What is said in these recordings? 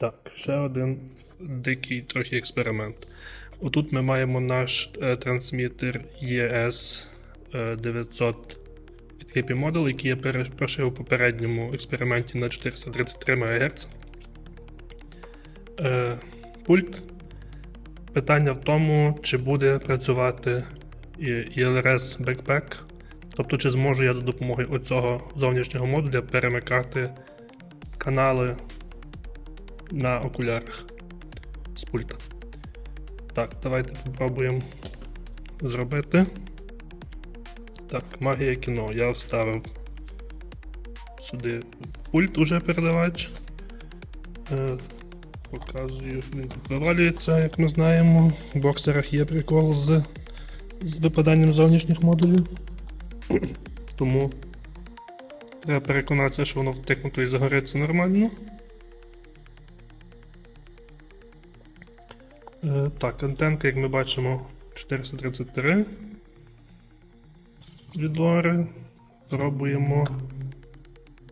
Так, ще один дикий трохи експеримент. Отут ми маємо наш е, трансмітер ES е, 900 від KP Model, який я прошив у попередньому експерименті на 433 МГц. Е, пульт. Питання в тому, чи буде працювати ILRS Backpack. Тобто, чи зможу я за допомогою оцього зовнішнього модуля перемикати канали на окулярах з пульта. Так, давайте попробуємо зробити. Так, магія кіно. Я вставив сюди пульт уже передавач. Е, показую, він вивалюється, як ми знаємо. В боксерах є прикол з, з випаданням зовнішніх модулів. Тому треба переконатися, що воно втикнуто і загориться нормально. Так, антенка, як ми бачимо, 433 відлори. Пробуємо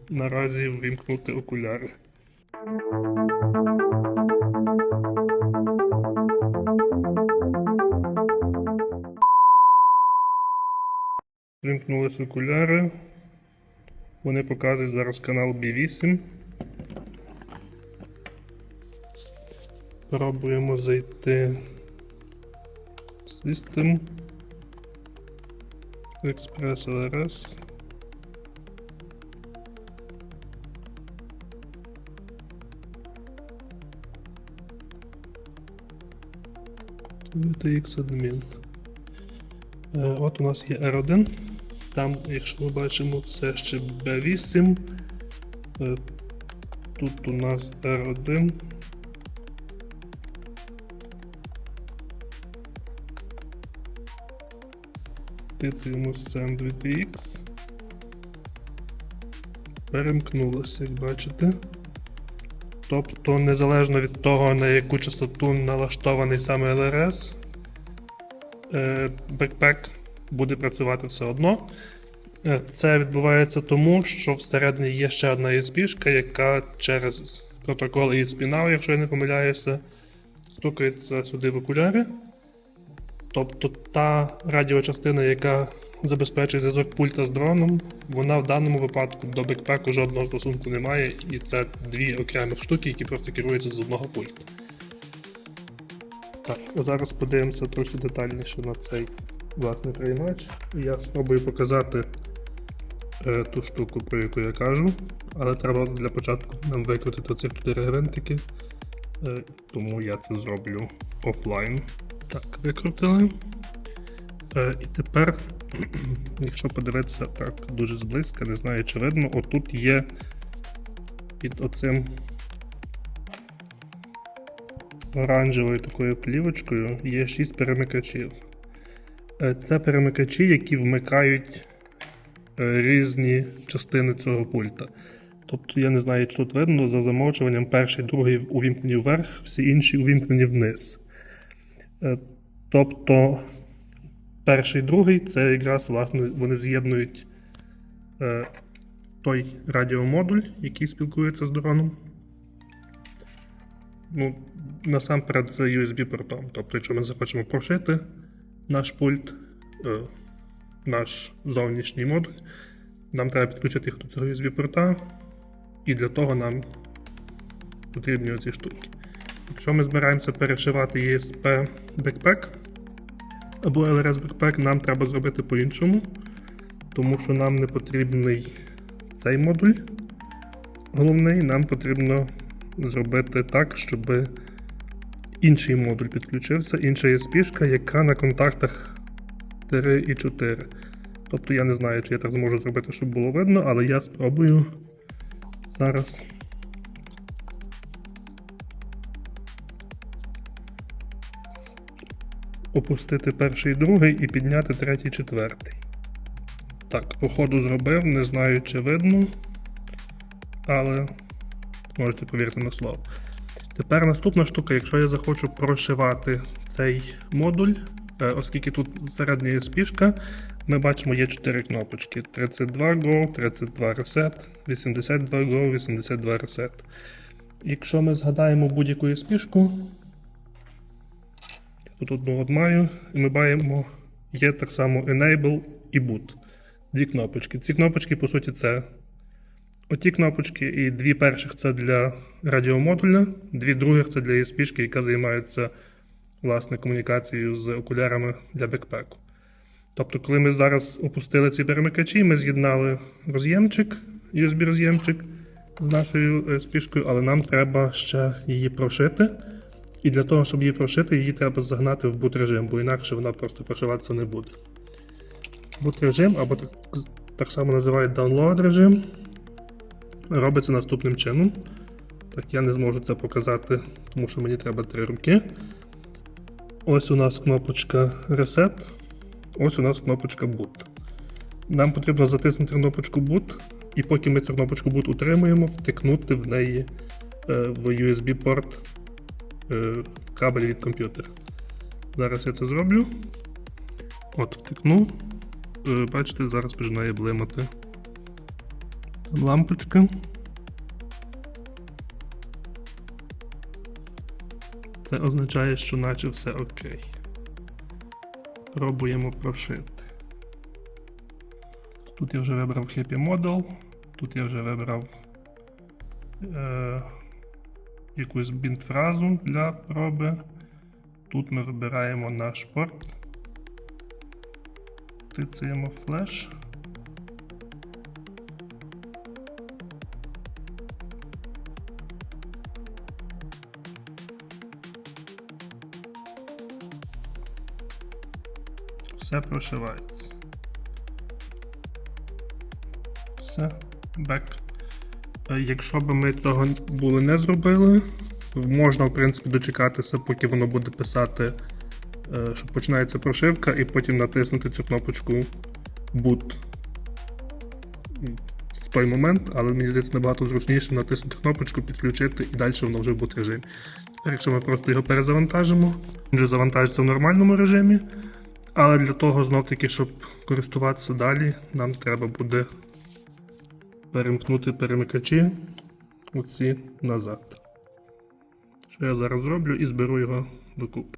наразі ввімкнути окуляри. Вимкнулись окуляри. Вони показують зараз канал B8. Пробуємо зайти в System. Express LRS. Admin. От у нас є R1. Там, якщо ми бачимо, це ще B8. Е, Тут у нас R1. Тицюємо Send VTX. Перемкнулося, як бачите. Тобто, незалежно від того, на яку частоту налаштований саме LRS, е, бекпек буде працювати все одно. Е, Це відбувається тому, що всередині є ще одна ESP, яка через протокол ESP-NOW, якщо я не помиляюся, стукається сюди в окуляри. Тобто та радіочастина, яка забезпечує зв'язок пульта з дроном, вона в даному випадку до бекпеку жодного стосунку не має, і це дві окремих штуки, які просто керуються з одного пульта. Так, зараз подивимося трохи детальніше на цей власний приймач. Я спробую показати е, ту штуку, про яку я кажу, але треба для початку нам викрутити цих 4 гвинтики, е, тому я це зроблю офлайн. Так, викрутили. Е, і тепер, якщо подивитися так дуже зблизька, не знаю, чи видно, отут є під оцим оранжевою такою плівочкою є 6 перемикачів. Е, Це перемикачі, які вмикають е, різні частини цього пульта. Тобто, я не знаю, чи тут видно, за замовчуванням перший, другий увімкнені вверх, всі інші увімкнені вниз. Е, Тобто, перший, другий це якраз власне вони з'єднують е, той радіомодуль, який спілкується з дроном. Ну, насамперед це USB-портом. Тобто, якщо ми захочемо прошити наш пульт, е, наш зовнішній модуль, нам треба підключити їх до цього USB-порта, і для того нам потрібні оці штуки. Якщо ми збираємося перешивати ESP Backpack або LRS Backpack, нам треба зробити по-іншому, тому що нам не потрібний цей модуль. Головний, нам потрібно зробити так, щоб інший модуль підключився, інша ESP, яка на контактах 3 і 4. Тобто я не знаю, чи я так зможу зробити, щоб було видно, але я спробую зараз. Опустити перший, другий і підняти третій, четвертий. Так, походу зробив, не знаю, чи видно. Але можете повірити на слово. Тепер наступна штука, якщо я захочу прошивати цей модуль, е, оскільки тут всередині є спішка, ми бачимо є 4 кнопочки: 32 Go, 32 Reset, 82 Go, 82 Reset. Якщо ми згадаємо будь-яку спішку, тут одну от і ми маємо, є так само Enable і Boot. Дві кнопочки. Ці кнопочки, по суті, це оті кнопочки, і дві перших це для радіомодуля, дві других це для спішки, яка займається власне комунікацією з окулярами для бекпеку. Тобто, коли ми зараз опустили ці перемикачі, ми з'єднали роз'ємчик, USB-роз'ємчик з нашою спішкою, але нам треба ще її прошити. І для того, щоб її прошити, її треба загнати в boot режим, бо інакше вона просто прошиватися не буде. Boot режим, або так, так само називають download режим, робиться наступним чином. Так, я не зможу це показати, тому що мені треба три руки. Ось у нас кнопочка Reset. Ось у нас кнопочка Boot. Нам потрібно затиснути кнопочку Boot, і поки ми цю кнопочку Boot утримуємо, втикнути в неї е, в USB-порт кабель від комп'ютера. Зараз я це зроблю. От, втикнув. Е, бачите, зараз починає блимати лампочка. Це означає, що наче все окей. Пробуємо прошити. Тут я вже вибрав Happy Model, тут я вже вибрав е, якусь бінт-фразу для проби. Тут ми вибираємо наш порт. Тицяємо флеш. Все прошивається. Все, бек. Якщо б ми цього були не зробили, можна, в принципі, дочекатися, поки воно буде писати, е, що починається прошивка, і потім натиснути цю кнопочку Boot в той момент, але мені здається набагато зручніше натиснути кнопочку, підключити і далі воно вже в boot режимі. Тепер, якщо ми просто його перезавантажимо, він вже завантажиться в нормальному режимі. Але для того знов-таки, щоб користуватися далі, нам треба буде перемкнути перемикачі оці назад. Що я зараз зроблю і зберу його докупи.